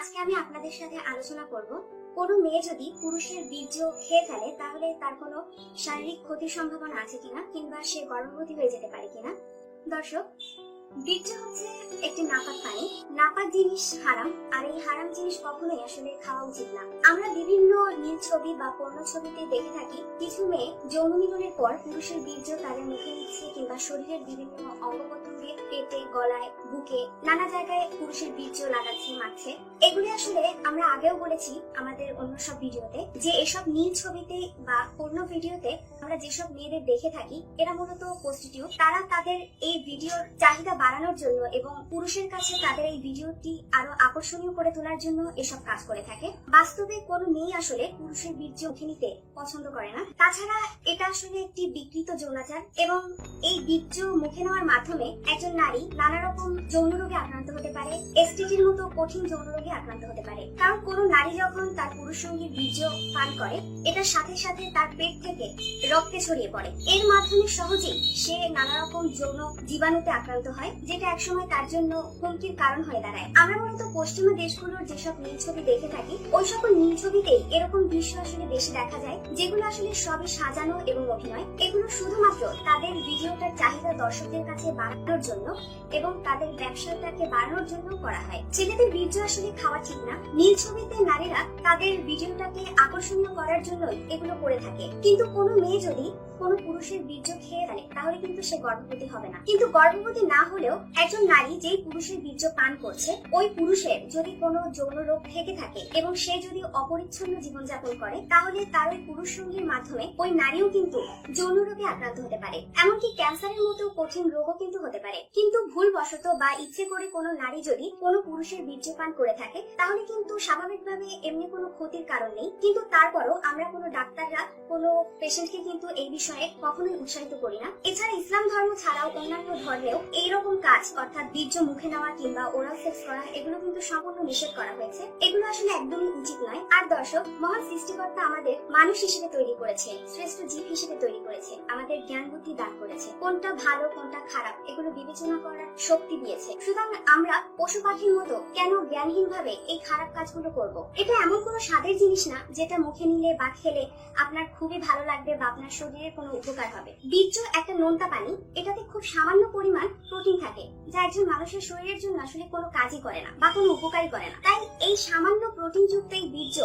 আজকে আমি আপনাদের সাথে আলোচনা করব। কোনো মেয়ে যদি পুরুষের বীর্য খেয়ে ফেলে, তাহলে তার কোনো শারীরিক ক্ষতির সম্ভাবনা আছে কিনা কিংবা সে গর্ভবতী হয়ে যেতে পারে কিনা? দর্শক বীর্য হচ্ছে একটি নাপাক পানি নাপাক জিনিস হারাম, আর এই হারাম জিনিস কখনোই আসলে খাওয়া উচিত না। আমরা বিভিন্ন নীল ছবি বা পণ্য ছবিতে দেখে থাকি, কিছু মেয়ে যৌন মিলনের পর পুরুষের বীর্য তাদের মুখে নিচ্ছে কিংবা শরীরের বিভিন্ন অঙ্গ পেটে, গলায়, বুকে নানা জায়গায় পুরুষের বীর্য লাগাচ্ছে, মারছে। এগুলি আসলে আমরা আগেও বলেছি আমাদের অন্য সব ভিডিওতে, যে এসব নীল ছবিতে বা পূর্ণ ভিডিওতে আমরা যেসব মেয়েদের দেখে থাকি, এরা মূলত প্রস্টিটিউট তারা তাদের এই ভিডিওর চাহিদা বাড়ানোর জন্য এবং পুরুষের কাছে তাদের এই ভিডিওটি আরও আকর্ষণীয় করে তোলার জন্য এসব কাজ করে থাকে। বাস্তবে কোনো মেয়ে আসলে পুরুষের বীর্য মুখে নিতে পছন্দ করে না। তাছাড়া এটা আসলে একটি বিকৃত যৌনাচার এবং এই বীর্য মুখে নেওয়ার মাধ্যমে একজন নারী নানা রকম যৌন রোগে আক্রান্ত হতে পারে এসটিটির মতো কঠিন যৌন রোগে আক্রান্ত হতে পারে। কারণ কোনো নারী যখন তার বীর্য পান করে, এটার সাথে সাথে তার পেট থেকে রক্তে ছড়িয়ে পড়ে। এর মাধ্যমে সহজেই সে নানা রকম যৌন জীবাণুতে আক্রান্ত হয়, যেটা একসময় তার জন্য হুমকির কারণ হয়ে দাঁড়ায়। আমরা মূলত পশ্চিমা দেশগুলোর যেসব নীল ছবি দেখে থাকি, ওই সকল নীল ছবিতেই এরকম দৃশ্য আসলে বেশি দেখা যায়, যেগুলো আসলে সবই সাজানো এবং অভিনয়। এগুলো শুধুমাত্র তাদের ভিডিওটার চাহিদা দর্শকদের কাছে বাড়ানোর জন্য এবং তাদের ব্যবসাটাকে বাড়ানোর জন্য করা হয়। ছেলেদের বীর্য আসলে খাওয়া ঠিক না। নীল ছবিতে নারীরা তাদের ভিডিওটাকে আকর্ষণীয় করার জন্যই এগুলো করে থাকে। কিন্তু কোনো মেয়ে যদি কোনো পুরুষের বীর্য খেয়ে ফেলে, তাহলে কিন্তু সে গর্ভবতী হবে না। কিন্তু গর্ভবতী না হলেও একজন নারী যেই পুরুষের বীর্য পান করছে, ওই পুরুষের যদি কোনো যৌন রোগ থেকে থাকে এবং সে যদি অপরিচ্ছন্ন জীবনযাপন করে, তাহলে তার ওই পুরুষ সঙ্গীর মাধ্যমে ওই নারীও কিন্তু যৌন রোগে আক্রান্ত হতে পারে। এমনকি ক্যান্সারের মতো কঠিন রোগও কিন্তু হতে পারে। কিন্তু ভুলবশত বা ইচ্ছে করে কোনো নারী যদি কোনো পুরুষের বীর্য পান করে থাকে, তাহলে কিন্তু স্বাভাবিকভাবে এমনি কোনো ক্ষতির কারণ নেই কিন্তু তারপরও আমরা কোনো ডাক্তাররা কোনো পেশেন্টকে কিন্তু এই বিষয়ে কখনোই উৎসাহিত করি না। এছাড়া ইসলাম ধর্ম ছাড়াও অন্যান্য ধর্মেও এইরকম কাজ, অর্থাৎ বীর্য মুখে নেওয়া কিংবা ওরাল সেক্স করা, এগুলো কিন্তু সম্পূর্ণ নিষেধ করা হয়েছে। এগুলো আসলে একদমই উচিত নয়। আর দর্শক, মহান সৃষ্টিকর্তা আমাদের মানুষ হিসেবে তৈরি করেছে শ্রেষ্ঠ জীব হিসেবে তৈরি করেছে আমাদের জ্ঞান বুদ্ধি দান করেছে। কোনটা ভালো, কোনটা খারাপ, এগুলো বিবেচনা করার শক্তি দিয়েছে। সুতরাং আমরা পশু পাখির মতো কেন জ্ঞানহীন ভাবে এই খারাপ কাজগুলো করব? এটা এমন কোনো স্বাদের জিনিস না, যেটা মুখে নিলে বা খেলে আপনার খুবই ভালো লাগবে বা আপনার শরীরে কোনো উপকার হবে। বীর্য একটা নোনতা পানি, এটাতে খুব সামান্য পরিমাণ প্রোটিন থাকে, যা একজন মানুষের শরীরের জন্য আসলে কোনো কাজই করে না বা কোনো উপকারই করে না। তাই এই সামান্য প্রোটিন যুক্ত এই বীর্য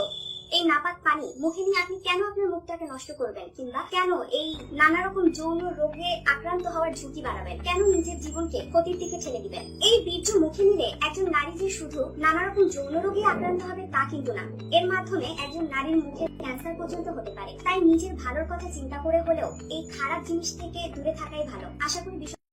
এই নাপাক পানি মুখে নিয়ে আপনি কেন আপনার মুখটাকে নষ্ট করবেন? কিংবা কেন এই নানা রকম যৌন রোগে আক্রান্ত হওয়ার ঝুঁকি বাড়াবেন? কেন নিজের জীবনকে ক্ষতির দিকে ঠেলে দিবেন? এই বীর্য মুখে নিলে একজন নারী যে শুধু নানা রকম যৌন রোগে আক্রান্ত হবে তা কিন্তু না। এর মাধ্যমে একজন নারীর মুখে ক্যান্সার পর্যন্ত হতে পারে। তাই নিজের ভালোর কথা চিন্তা করে হলেও এই খারাপ জিনিস থেকে দূরে থাকাই ভালো। আশা করি বিষয়